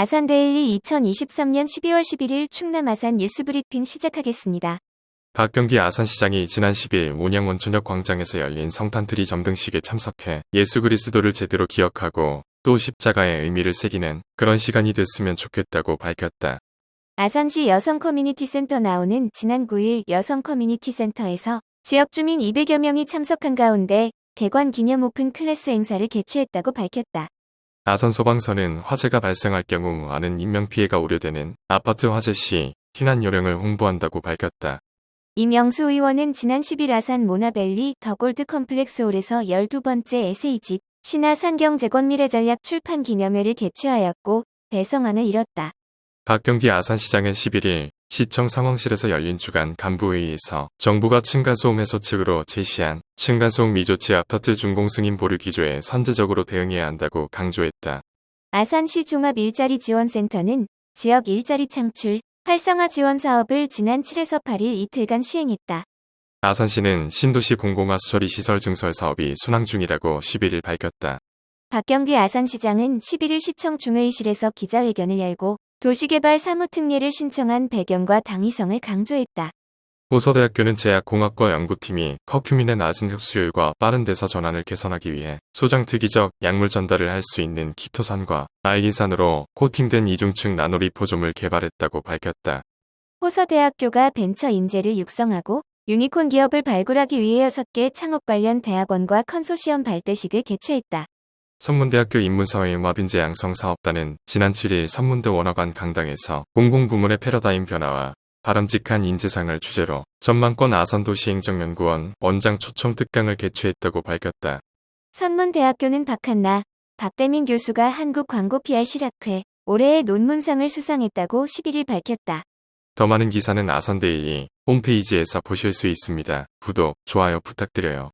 아산데일리 2023년 12월 11일 충남 아산 뉴스브리핑 시작하겠습니다. 박경기 아산시장이 지난 10일 온양원천역 광장에서 열린 성탄트리 점등식에 참석해 예수 그리스도를 제대로 기억하고 또 십자가의 의미를 새기는 그런 시간이 됐으면 좋겠다고 밝혔다. 아산시 여성 커뮤니티 센터 나오는 지난 9일 여성 커뮤니티 센터에서 지역 주민 200여 명이 참석한 가운데 개관 기념 오픈 클래스 행사를 개최했다고 밝혔다. 아산 소방서는 화재가 발생할 경우 많은 인명피해가 우려되는 아파트 화재 시避난 요령을 홍보한다고 밝혔다. 이명수 의원은 지난 10일 아산 모나벨리 더 골드 컴플렉스 홀에서 12번째 에세이집 신화 산경 재건미래 전략 출판 기념회를 개최하였고 대성안을 이뤘다. 박경기 아산시장은 11일 시청 상황실에서 열린 주간 간부회의에서 정부가 층간소음 해소 측으로 제시한 층간소음 미조치 아파트 준공 승인 보류 기조에 선제적으로 대응해야 한다고 강조했다. 아산시 종합일자리지원센터는 지역 일자리 창출, 활성화 지원 사업을 지난 7에서 8일 이틀간 시행했다. 아산시는 신도시 공공화 수처리 시설 증설 사업이 순항 중이라고 11일 밝혔다. 박경기 아산시장은 11일 시청 중회의실에서 기자회견을 열고 도시개발 사무특례를 신청한 배경과 당위성을 강조했다. 호서대학교는 제약공학과 연구팀이 커큐민의 낮은 흡수율과 빠른 대사 전환을 개선하기 위해 소장 특이적 약물 전달을 할 수 있는 키토산과 알리산으로 코팅된 이중층 나노리포좀을 개발했다고 밝혔다. 호서대학교가 벤처 인재를 육성하고 유니콘 기업을 발굴하기 위해 6개 창업 관련 대학원과 컨소시엄 발대식을 개최했다. 선문대학교 인문사회융합인재 양성사업단은 지난 7일 선문대 원어관 강당에서 공공부문의 패러다임 변화와 바람직한 인재상을 주제로 전망권 아산도시행정연구원 원장 초청 특강을 개최했다고 밝혔다. 선문대학교는 박한나, 박대민 교수가 한국광고 PR 실학회 올해의 논문상을 수상했다고 11일 밝혔다. 더 많은 기사는 아산데일리 홈페이지에서 보실 수 있습니다. 구독, 좋아요 부탁드려요.